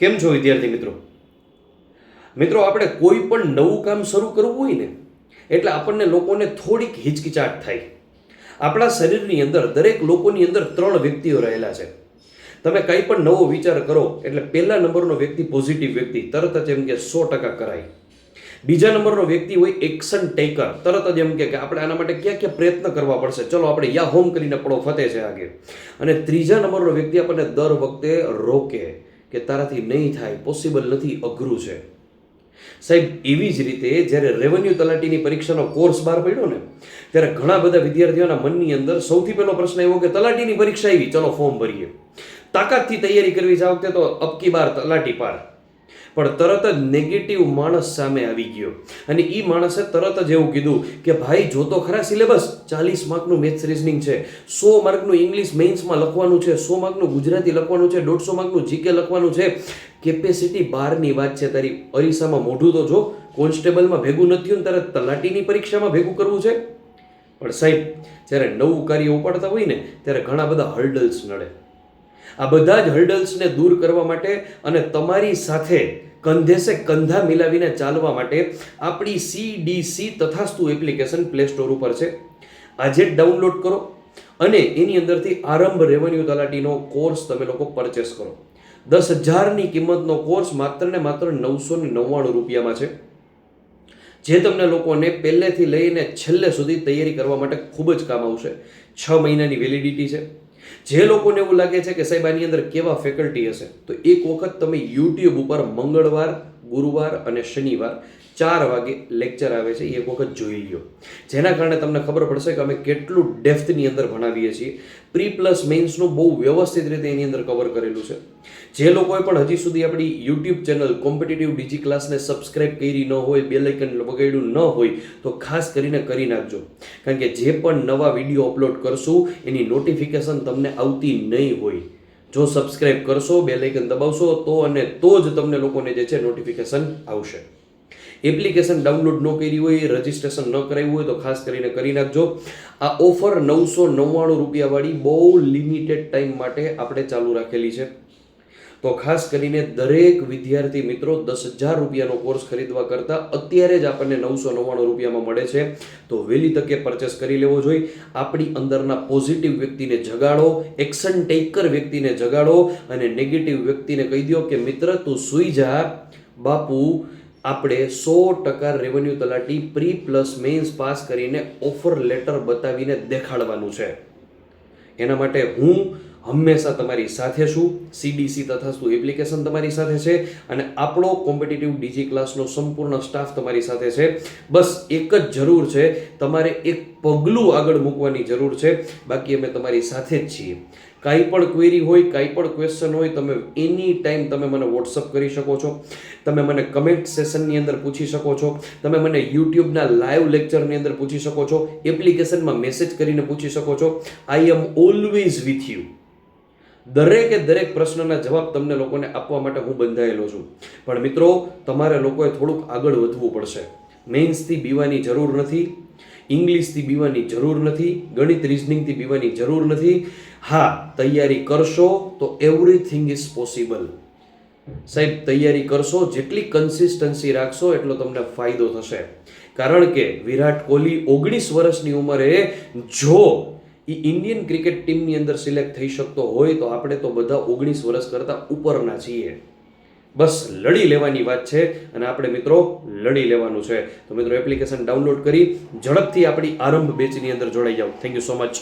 કેમ છો વિદ્યાર્થી મિત્રો? મિત્રો, આપણે કોઈ પણ નવું કામ શરૂ કરવું હોય ને, એટલે આપણને લોકોને થોડીક હિચકિચાટ થાય. આપણા શરીરની અંદર દરેક લોકોની અંદર ત્રણ વ્યક્તિઓ રહેલા છે. તમે કંઈ પણ નવો વિચાર કરો, એટલે પહેલા નંબરનો વ્યક્તિ પોઝિટિવ વ્યક્તિ, તરત જ એમ કે સો ટકા કરાય. બીજા નંબરનો વ્યક્તિ હોય એક્શન ટેકર તરત જ એમ કે આપણે આના માટે ક્યાં ક્યાં પ્રયત્ન કરવા પડશે. ચલો, આપણે યા હોમ કરીને પડો ફતે છે આગે. અને ત્રીજા નંબરનો વ્યક્તિ આપણને દર વખતે રોકે. કે તારાથી નહીં થાય પોસિબલ નથી, અઘરું છે. સાહેબ, એવી જ રીતે જ્યારે રેવન્યુ તલાટીની પરીક્ષાનો કોર્સ બહાર પડ્યો ને, ત્યારે ઘણા બધા વિદ્યાર્થીઓના મનની અંદર સૌથી પહેલો પ્રશ્ન એવો કે તલાટીની પરીક્ષા આવી ચલો ફોર્મ ભરીએ. તાકાતથી તૈયારી કરવી છે આ તો અબકી બાર તલાટી પાર. પણ તરત જ નેગેટિવ માણસ સામે આવી ગયો. અને એ માણસે તરત જ એવું કીધું કે, ભાઈ, જો તો ખરા સિલેબસ ચાલીસ માર્કનું મેથ્સ રિઝનિંગ છે, સો માર્કનું ઇંગ્લિશ મેઇન્સમાં લખવાનું છે, સો માર્કનું ગુજરાતી લખવાનું છે, દોઢસો માર્કનું જીકે લખવાનું છે. કેપેસિટી બારની વાત છે તારી. અરીસામાં મોઢું તો જો, કોન્સ્ટેબલમાં ભેગું નથી થયું તારે તલાટીની પરીક્ષામાં ભેગું કરવું છે? પણ સાહેબ, જ્યારે નવું કાર્ય ઉપાડતા હોય ને, ત્યારે ઘણા બધા હર્ડલ્સ નડે. આ બધા જ હર્ડલ્સને દૂર કરવા માટે અને તમારી સાથે કંધેસે કંધા મિલાવીને ચાલવા માટે આપણી CDC Tathastu application play store ઉપર છે. આજે જ ડાઉનલોડ કરો અને એની અંદરથી આરંભ રેવન્યુ તલાટીનો કોર્સ તમે લોકો પરચેસ કરો. દસ હજારની કિંમતનો કોર્સ માત્ર ને માત્ર નવસો ને નવ્વાણું રૂપિયામાં છે. જે તમને લોકોને પહેલેથી લઈને છેલ્લે સુધી તૈયારી કરવા માટે ખૂબ જ કામ આવશે. છ મહિનાની વેલિડિટી છે. જે લોકોને એવું લાગે છે કે સાહેબ, આની અંદર કેવા ફેકલ્ટી હશે? તો એક વખત તમે યુટ્યુબ ઉપર મંગળવાર ગુરુવાર અને શનિવાર ચાર વાગે લેક્ચર આવે છે, એ એક વખત જોઈ લ્યો. જેના કારણે તમને ખબર પડશે કે અમે કેટલું ડેપ્થની અંદર ભણાવીએ છીએ. પ્રી પ્લસ મેઇન્સનું બહુ વ્યવસ્થિત રીતે એની અંદર કવર કરેલું છે. જે લોકોએ પણ હજી સુધી આપણી યુટ્યુબ ચેનલ કોમ્પિટિટિવ ડીજી ક્લાસને સબસ્ક્રાઇબ કરી ન હોય બે લાઇકન વગાડ્યું ન હોય, તો ખાસ કરીને કરી નાખજો. કારણ કે જે પણ નવા વીડિયો અપલોડ કરશું, એની નોટિફિકેશન તમને આવતી નહીં હોય. જો સબસ્ક્રાઇબ કરશો બે લાઇકન દબાવશો, તો અને તો જ તમને લોકોને જે છે નોટિફિકેશન આવશે. એપ્લિકેશન ડાઉનલોડ ન કરી હોય રજિસ્ટ્રેશન ન કરાવ્યું હોય, તો ખાસ કરીને કરી નાખજો. આ ઓફર નવસો નવ્વાણું રૂપિયાવાળી બહુ લિમિટેડ ટાઈમ માટે આપણે ચાલુ રાખેલી છે. તો ખાસ કરીને દરેક વિદ્યાર્થી મિત્રો દસ હજાર રૂપિયાનો કોર્સ ખરીદવા કરતાં અત્યારે જ આપણને નવસો નવ્વાણું રૂપિયામાં મળે છે. તો વહેલી તકે પરચેસ કરી લેવો જોઈએ. આપણી અંદરના પોઝિટિવ વ્યક્તિને જગાડો એક્શન ટેકર વ્યક્તિને જગાડો અને નેગેટિવ વ્યક્તિને કહી દો કે, મિત્ર, તું સૂઈ જા. બાપુ, આપણે સો ટકા revenue talati pre plus mains pass કરીને ઓફર લેટર બતાવીને દેખાડવાનું છે. એના માટે હું હંમેશા તમારી સાથે છું. સીડીસી તથા શું એપ્લિકેશન તમારી સાથે છે અને આપણો કોમ્પિટિટિવ ડીજી ક્લાસનો સંપૂર્ણ સ્ટાફ તમારી સાથે છે. બસ એક જ જરૂર છે, તમારે એક પગલું આગળ મૂકવાની જરૂર છે. બાકી અમે તમારી સાથે જ છીએ. કાંઈ પણ ક્વેરી હોય, કાંઈ પણ ક્વેશ્ચન હોય, તમે એની ટાઈમ તમે મને વોટ્સઅપ કરી શકો છો. તમે મને કમેન્ટ સેશનની અંદર પૂછી શકો છો. તમે મને યુટ્યુબના લાઈવ લેક્ચરની અંદર પૂછી શકો છો. એપ્લિકેશનમાં મેસેજ કરીને પૂછી શકો છો. I am always with you દરેકે દરેક પ્રશ્નના જવાબ તમને લોકોને આપવા માટે હું બંધાયેલો છું. પણ મિત્રો, તમારે લોકોએ થોડુંક આગળ વધવું પડશે. મેન્સથી બીવાની જરૂર નથી, ઇંગ્લિશથી બીવાની જરૂર નથી, ગણિત રિઝનિંગથી બીવાની જરૂર નથી. હા, તૈયારી કરશો તો એવરીથિંગ ઇઝ પોસિબલ સાહેબ, તૈયારી કરશો, જેટલી કન્સિસ્ટન્સી રાખશો, એટલો તમને ફાયદો થશે. કારણ કે વિરાટ કોહલી ઓગણીસ વર્ષની ઉંમરે જો એ ઇન્ડિયન ક્રિકેટ ટીમની અંદર સિલેક્ટ થઈ શકતો હોય તો આપણે તો બધા ઓગણીસ વર્ષ કરતાં ઉપરના છીએ. બસ લડી લેવાની વાત છે અને આપણે મિત્રો લડી લેવાનું છે. તો મિત્રો એપ્લિકેશન ડાઉનલોડ કરી ઝડપથી આપણી આરંભ બેચની અંદર જોડાઈ જાઓ. Thank you so much